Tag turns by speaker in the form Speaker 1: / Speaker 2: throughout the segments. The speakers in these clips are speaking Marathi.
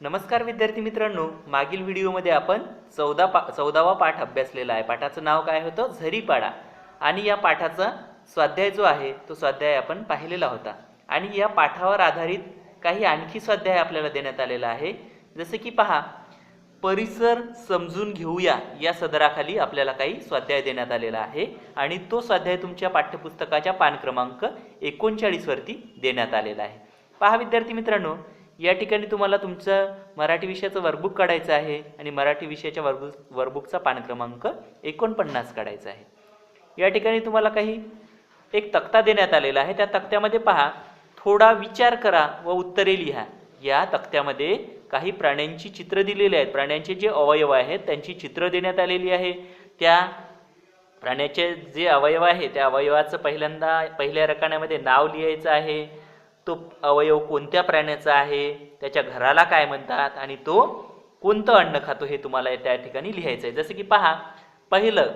Speaker 1: नमस्कार विद्यार्थी मित्रांनो मागील व्हिडिओमध्ये आपण चौदा पा चौदावा पाठ अभ्यासलेला आहे. पाठाचं नाव काय होतं? झरीपाडा. आणि या पाठाचा स्वाध्याय जो आहे तो स्वाध्याय आपण पाहिलेला होता. आणि या पाठावर आधारित काही आणखी स्वाध्याय आपल्याला देण्यात आलेला आहे. जसे की पहा परिसर समजून घेऊया या सदराखाली आपल्याला काही स्वाध्याय देण्यात आलेला आहे. आणि तो स्वाध्याय तुमच्या पाठ्यपुस्तकाच्या पान क्रमांक एकोणचाळीसवरती देण्यात आलेला आहे. पहा विद्यार्थी मित्रांनो या ठिकाणी तुम्हाला तुमचं मराठी विषयाचं वर्कबुक काढायचं आहे आणि मराठी विषयाच्या वर्कबुक वर्कबुकचा पान क्रमांक एकोणपन्नास काढायचा आहे. या ठिकाणी तुम्हाला काही एक तक्ता देण्यात आलेला आहे. त्या तक्त्यामध्ये पहा थोडा विचार करा व उत्तरे लिहा. या तक्त्यामध्ये काही प्राण्यांची चित्र दिलेली आहेत. प्राण्यांचे जे अवयव आहेत त्यांची चित्र देण्यात आलेली आहे. त्या प्राण्याचे जे अवयव आहे त्या अवयवाचं पहिल्यांदा पहिल्या रकाण्यामध्ये नाव लिहायचं आहे. तो अवयव कोणत्या प्राण्याचा आहे? त्याच्या घराला काय म्हणतात? आणि तो कोणतं अन्न खातो हे तुम्हाला त्या ठिकाणी लिहायचं आहे जसं की पहा पहिलं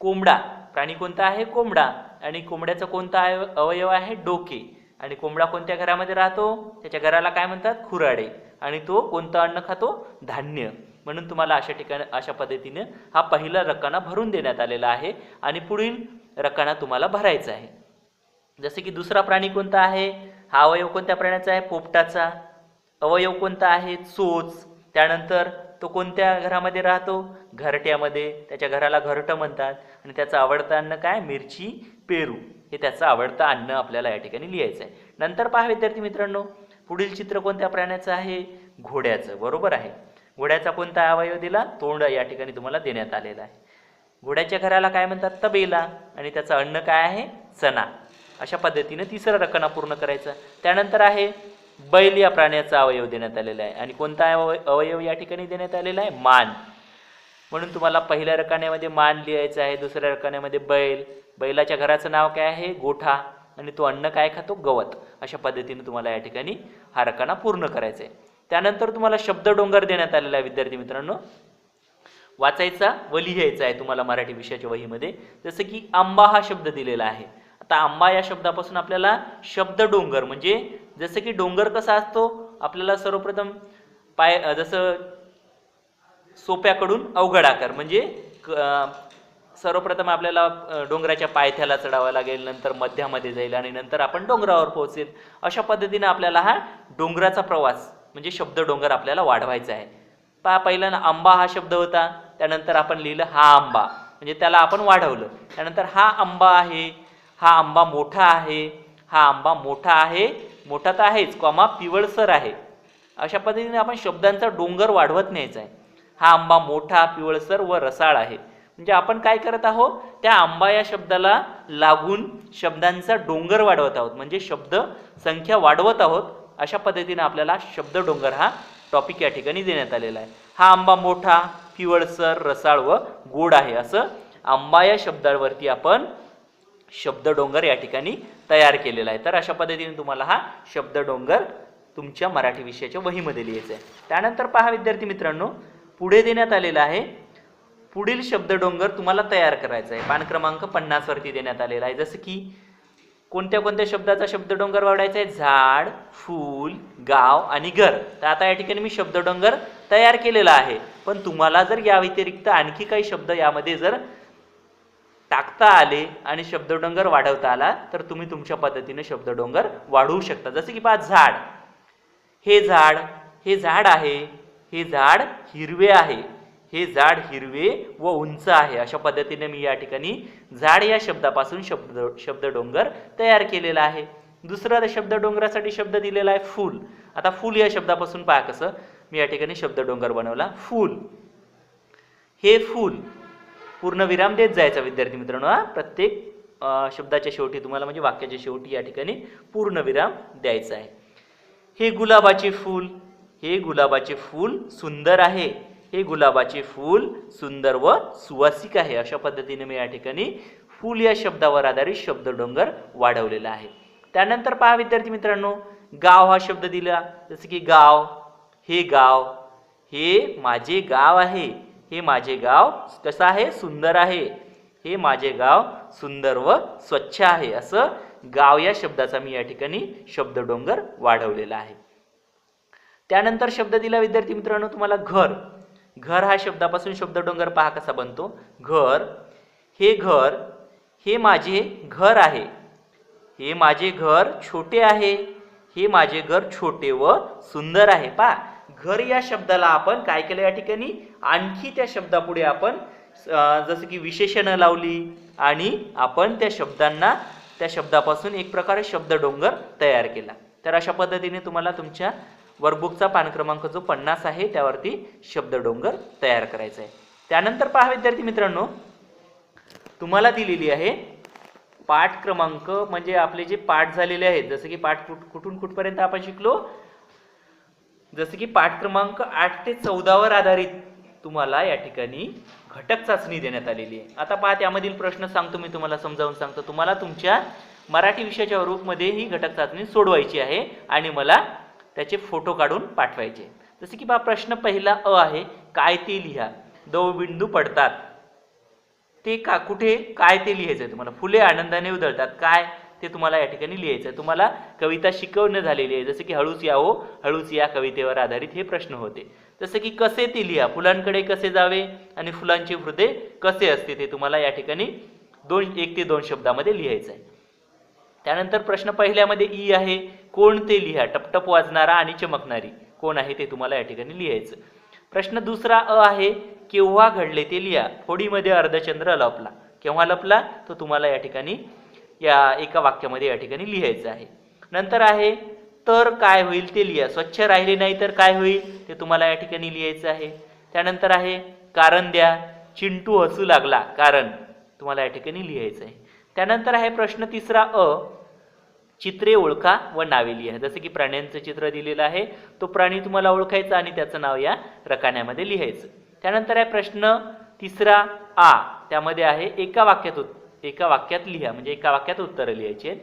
Speaker 1: कोंबडा. प्राणी कोणता आहे? कोंबडा. आणि कोंबड्याचा कोणता अवयव आहे? डोके. आणि कोंबडा कोणत्या घरामध्ये राहतो? त्याच्या घराला काय म्हणतात? खुराडे. आणि तो कोणतं अन्न खातो? धान्य. म्हणून तुम्हाला अशा ठिकाणी अशा पद्धतीने हा पहिला रकाना भरून देण्यात आलेला आहे. आणि पुढील रकाना तुम्हाला भरायचा आहे. जसे की दुसरा प्राणी कोणता आहे? हा अवयव कोणत्या प्राण्याचा आहे? पोपटाचा. अवयव कोणता आहे? चोच. त्यानंतर तो कोणत्या घरामध्ये राहतो? घरट्यामध्ये. त्याच्या घराला घरटं म्हणतात. आणि त्याचं आवडतं अन्न काय? मिरची पेरू. हे त्याचं आवडतं अन्न आपल्याला या ठिकाणी लिहायचं आहे. नंतर पहा विद्यार्थी मित्रांनो. पुढील चित्र कोणत्या प्राण्याचं आहे? घोड्याचं. बरोबर आहे. घोड्याचा कोणता अवयव दिला? तोंड या ठिकाणी तुम्हाला देण्यात आलेला आहे. घोड्याच्या घराला काय म्हणतात? तबेला. आणि त्याचं अन्न काय आहे? चणा अशा पद्धतीनं तिसरा रकाना पूर्ण करायचा. त्यानंतर आहे बैल या प्राण्याचा अवयव देण्यात आलेला आहे. आणि कोणता अवय- अवयव या ठिकाणी देण्यात आलेला आहे? मान. म्हणून तुम्हाला पहिल्या रकान्यामध्ये मान लिहायचं आहे दुसऱ्या रकान्यामध्ये बैल. बैलाच्या घराचं नाव काय आहे? गोठा. आणि तो अन्न काय खातो? गवत. अशा पद्धतीने तुम्हाला या ठिकाणी हा रकाना पूर्ण करायचा आहे. त्यानंतर तुम्हाला शब्द डोंगर देण्यात आलेला आहे विद्यार्थी मित्रांनो. वाचायचा व लिहायचा आहे तुम्हाला मराठी विषयाच्या वहीमध्ये. जसं की आंबा हा शब्द दिलेला आहे. आता आंबा या शब्दापासून आपल्याला शब्द डोंगर म्हणजे जसं की डोंगर कसा असतो आपल्याला सर्वप्रथम पाय जसं सोप्याकडून अवघड आकार म्हणजे क- सर्वप्रथम आपल्याला डोंगराच्या पायथ्याला चढावं लागेल नंतर मध्यामध्ये जाईल आणि नंतर आपण डोंगरावर पोहोचेल. अशा पद्धतीने आपल्याला हा डोंगराचा प्रवास म्हणजे शब्द डोंगर आपल्याला वाढवायचा आहे. पहा पहिला ना आंबा हा शब्द होता त्यानंतर आपण लिहिलं हा आंबा म्हणजे त्याला आपण वाढवलं. त्यानंतर हा आंबा आहे हा आंबा मोठा आहे हा आंबा मोठा आहे मोठा तर आहेच कॉमा पिवळसर आहे. अशा पद्धतीने आपण शब्दांचा डोंगर वाढवत न्यायचा आहे. हा आंबा मोठा पिवळसर व रसाळ आहे. म्हणजे आपण काय करत आहोत? त्या आंबा या शब्दाला लागून शब्दांचा डोंगर वाढवत आहोत. म्हणजे शब्द संख्या वाढवत आहोत. अशा पद्धतीने आपल्याला शब्द डोंगर हा टॉपिक या ठिकाणी देण्यात आलेला आहे. हा आंबा मोठा पिवळसर रसाळ व गोड आहे. असं आंबा या शब्दावरती आपण शब्द डोंगर या ठिकाणी तयार केलेला आहे. तर अशा पद्धतीने तुम्हाला हा शब्द डोंगर तुमच्या मराठी विषयाच्या वहीमध्ये लिहायचा आहे. त्यानंतर पहा विद्यार्थी मित्रांनो पुढे देण्यात आलेला आहे पुढील शब्द डोंगर तुम्हाला तयार करायचा आहे. पान क्रमांक पन्नासवरती देण्यात आलेला आहे. जसं की कोणत्या कोणत्या शब्दाचा शब्द डोंगर वाढायचा आहे? झाड फूल गाव आणि घर. तर आता या ठिकाणी मी शब्द डोंगर तयार केलेला आहे. पण तुम्हाला जर या व्यतिरिक्त आणखी काही शब्द यामध्ये जर टाकता आले आणि शब्दडोंगर वाढवता आला तर तुम्ही तुमच्या पद्धतीने शब्दडोंगर वाढवू शकता. जसं की पहा झाड. हे झाड हे झाड आहे. हे झाड हिरवे आहे. हे झाड हिरवे व उंच आहे. अशा पद्धतीने मी या ठिकाणी झाड या शब्दापासून शब्द शब्दडोंगर तयार केलेला आहे. दुसरा शब्द डोंगरासाठी शब्द दिलेला आहे फूल. आता फूल या शब्दापासून पहा कसं. मी या ठिकाणी शब्दडोंगर बनवला. फूल. हे फूल. पूर्ण विराम देत जायचा विद्यार्थी मित्रांनो हा. प्रत्येक शब्दाच्या शेवटी तुम्हाला म्हणजे वाक्याच्या शेवटी या ठिकाणी पूर्ण विराम द्यायचा आहे. हे गुलाबाचे फूल हे गुलाबाचे फूल सुंदर आहे. हे गुलाबाचे फूल सुंदर व सुवासिक आहे. अशा पद्धतीने मी या ठिकाणी फूल या शब्दावर आधारित शब्द डोंगर वाढवलेला आहे. त्यानंतर पहा विद्यार्थी मित्रांनो गाव हा शब्द दिला. जसं की गाव हे गाव हे माझे गाव आहे. हे माझे गाव कसं आहे? सुंदर आहे. हे माझे गाव सुंदर व स्वच्छ आहे. असं गाव या शब्दाचा मी या ठिकाणी शब्द डोंगर वाढवलेला आहे. त्यानंतर शब्द दिला विद्यार्थी मित्रांनो तुम्हाला घर. घर हा शब्दापासून शब्द डोंगर पहा कसा बनतो? घर. हे घर हे माझे घर आहे. हे माझे घर छोटे आहे. हे माझे घर छोटे व सुंदर आहे. पहा. घर या शब्दाला आपण काय केलं या ठिकाणी? आणखी त्या शब्दापुढे आपण जसं की विशेषणं लावली आणि आपण त्या शब्दांना त्या शब्दापासून एक प्रकारे शब्द डोंगर तयार केला. तर अशा पद्धतीने तुम्हाला तुमच्या वर्कबुकचा पान क्रमांक जो पन्नास आहे त्यावरती शब्द डोंगर तयार करायचा आहे. त्यानंतर पहा विद्यार्थी मित्रांनो तुम्हाला दिलेली आहे पाठ क्रमांक म्हणजे आपले जे पाठ झालेले आहेत जसं की पाठ कुठ कुठून कुठपर्यंत आपण शिकलो? जसं की पाठ क्रमांक आठ ते चौदावर आधारित तुम्हाला या ठिकाणी घटक चाचणी देण्यात आलेली आहे. आता पहा त्यामधील प्रश्न सांगतो मी तुम्हाला समजावून सांगतो. तुम्हाला तुमच्या मराठी विषयाच्या रूपमध्ये ही घटक चाचणी सोडवायची आहे आणि मला त्याचे फोटो काढून पाठवायचे जसे की बा प्रश्न पहिला अ आहे काय ते लिहा. दो बिंदू पडतात. ते का कुठे काय ते लिहायचं आहे तुम्हाला? फुले आनंदाने उधळतात. काय? ते तुम्हाला या ठिकाणी लिहायचं आहे. तुम्हाला कविता शिकवणं झालेली आहे. जसं की हळूच या हो हळूच या कवितेवर आधारित हे प्रश्न होते. जसं की कसे ते लिहा? फुलांकडे कसे जावे आणि फुलांचे हृदय कसे असते ते तुम्हाला या ठिकाणी दोन एक ते दोन शब्दामध्ये लिहायचं आहे. त्यानंतर प्रश्न पहिल्यामध्ये ई आहे. कोण ते लिहा? टपटप वाजणारा आणि चमकणारी. कोण आहे ते तुम्हाला या ठिकाणी लिहायचं प्रश्न दुसरा अ आहे. केव्हा घडले ते लिहा? फोडीमध्ये अर्धचंद्र लपला. केव्हा लपला? तो तुम्हाला या ठिकाणी या एका वाक्यामध्ये या ठिकाणी लिहायचं आहे. नंतर आहे तर काय होईल ते लिहा. स्वच्छ राहिले नाही तर काय होईल ते तुम्हाला या ठिकाणी लिहायचं आहे. त्यानंतर आहे कारण द्या चिंटू हसू लागला कारण तुम्हाला या ठिकाणी लिहायचं आहे. त्यानंतर आहे प्रश्न तिसरा अ चित्रे ओळखा व नावे लिहा. जसं की प्राण्यांचं चित्र दिलेलं आहे तो प्राणी तुम्हाला ओळखायचा आणि त्याचं नाव या रकान्यामध्ये लिहायचं. त्यानंतर आहे प्रश्न तिसरा आ. त्यामध्ये आहे एका वाक्यात एका वाक्यात लिहा म्हणजे एका वाक्यात उत्तरं लिहायची आहेत.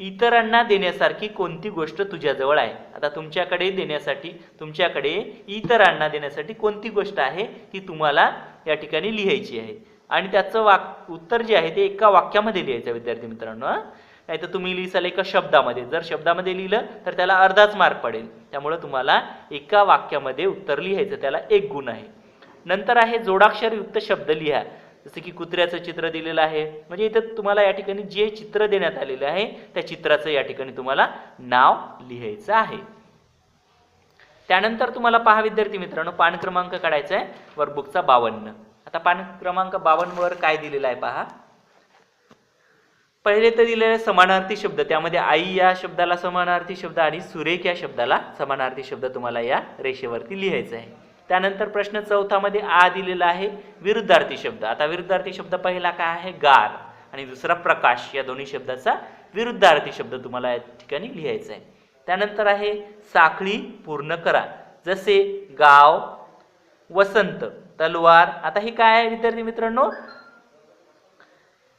Speaker 1: इतरांना देण्यासारखी कोणती गोष्ट तुझ्याजवळ आहे? आता तुमच्याकडे देण्यासाठी तुमच्याकडे इतरांना देण्यासाठी कोणती गोष्ट आहे ती तुम्हाला या ठिकाणी लिहायची आहे. आणि त्याचं वाक उत्तर जे आहे ते एका वाक्यामध्ये लिहायचं विद्यार्थी मित्रांनो नाही तर तुम्ही लिहिसाल एका शब्दामध्ये. जर शब्दामध्ये लिहिलं तर त्याला अर्धाच मार्क पडेल. त्यामुळं तुम्हाला एका वाक्यामध्ये उत्तर लिहायचं त्याला एक गुण आहे. नंतर आहे जोडाक्षरयुक्त शब्द लिहा. जसं की कुत्र्याचं चित्र दिलेलं आहे. म्हणजे इथं तुम्हाला या ठिकाणी जे चित्र देण्यात आलेलं आहे त्या चित्राचं या ठिकाणी तुम्हाला नाव लिहायचं आहे. त्यानंतर तुम्हाला पहा विद्यार्थी मित्रांनो पान क्रमांक काढायचा आहे वर्कबुकचा बावन्न. आता पान क्रमांक बावन्न वर काय दिलेलं आहे पहा. पहिले तर दिलेले समानार्थी शब्द. त्यामध्ये आई या शब्दाला समानार्थी शब्द आणि सुरेख या शब्दाला समानार्थी शब्द तुम्हाला या रेषेवरती लिहायचं आहे. त्यानंतर प्रश्न चौथामध्ये आ दिलेला आहे विरुद्धार्थी शब्द. आता विरुद्धार्थी शब्द पहिला काय आहे? गार. आणि दुसरा प्रकाश. या दोन्ही शब्दाचा विरुद्धार्थी शब्द तुम्हाला या ठिकाणी लिहायचा आहे. त्यानंतर आहे साखळी पूर्ण करा. जसे गाव वसंत तलवार. आता हे काय आहे विद्यार्थी मित्रांनो?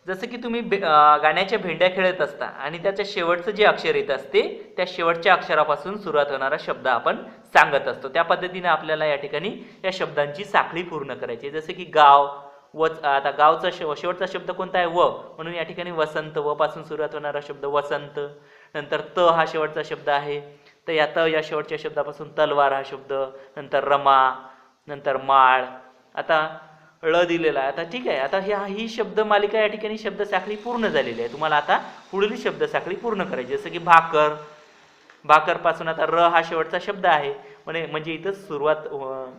Speaker 1: जसं की तुम्ही बे- गाण्याच्या भेंड्या खेळत असता आणि त्याच्या शेवटचं जे अक्षर येत असते त्या शेवटच्या अक्षरापासून सुरुवात होणारा शब्द आपण सांगत असतो. त्या पद्धतीने आपल्याला या ठिकाणी या शब्दांची साखळी पूर्ण करायची. जसं की गाव व आता गावचा शेव शेवटचा शब्द कोणता आहे? व. म्हणून या ठिकाणी वसंत व पासून सुरुवात होणारा शब्द वसंत. नंतर त हा शेवटचा शब्द आहे. तर या त या शेवटच्या शब्दापासून तलवार हा शब्द. नंतर रमा नंतर माळ. आता ळ दिलेला आहे. आता ठीक आहे. आता ह्या ही शब्द मालिका या ठिकाणी शब्द साखळी पूर्ण झालेली आहे. तुम्हाला आता पुढील शब्द साखळी पूर्ण करायची जसं की भाकर. भाकरपासून आता र हा शेवटचा शब्द आहे. म्हणजे म्हणजे इथं सुरुवात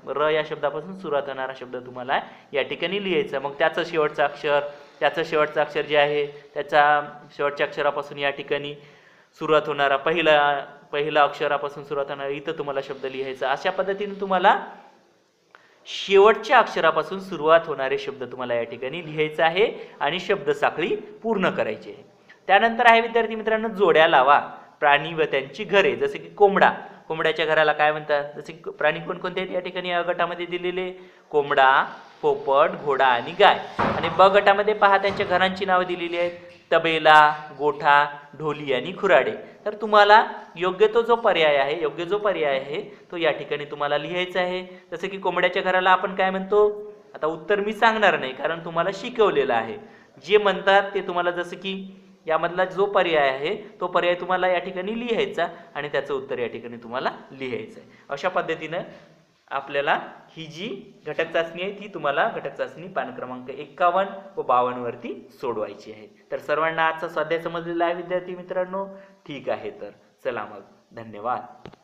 Speaker 1: र या शब्दापासून सुरुवात होणारा शब्द तुम्हाला या ठिकाणी लिहायचा मग त्याचं शेवटचं अक्षर त्याचं शेवटचं अक्षर जे आहे त्याचा शेवटच्या अक्षरापासून या ठिकाणी सुरुवात होणारा पहिला पहिला अक्षरापासून सुरुवात होणारा इथं तुम्हाला शब्द लिहायचा अशा पद्धतीने तुम्हाला शेवटच्या अक्षरापासून सुरुवात होणारे शब्द तुम्हाला या ठिकाणी लिहायचं आहे आणि शब्द साखळी पूर्ण करायची आहे. त्यानंतर आहे विद्यार्थी मित्रांनो जोड्या लावा. प्राणी व त्यांची घरे जसे की कोंबडा. कोंबड्याच्या घराला काय म्हणतात? जसे की प्राणी कोणकोणते आहेत या ठिकाणी अ गटामध्ये दिलेले? कोंबडा पोपट घोडा आणि गाय. आणि ब गटामध्ये पहा त्यांच्या घरांची नावं दिलेली आहेत. तबेला गोठा ढोली आणि खुराडे. तर तुम्हाला योग्य तो जो पर्याय आहे योग्य जो पर्याय आहे तो या ठिकाणी तुम्हाला लिहायचा आहे. जसं की कोंबड्याच्या घराला आपण काय म्हणतो? आता उत्तर मी सांगणार नाही कारण तुम्हाला शिकवलेलं आहे. जे म्हणतात ते तुम्हाला जसं की यामधला जो पर्याय आहे तो पर्याय तुम्हाला या ठिकाणी लिहायचा आणि त्याचं उत्तर या ठिकाणी तुम्हाला लिहायचं आहे. अशा पद्धतीनं आपल्याला ही जी घटक चाचणी आहे ती तुम्हाला घटक चाचणी पान क्रमांक एक्कावन्न व बावन्नवरती सोडवायची आहे. तर सर्वांना आजचा स्वाध्याय समजलेला आहे विद्यार्थी मित्रांनो? ठीक आहे तर. चला मग. धन्यवाद.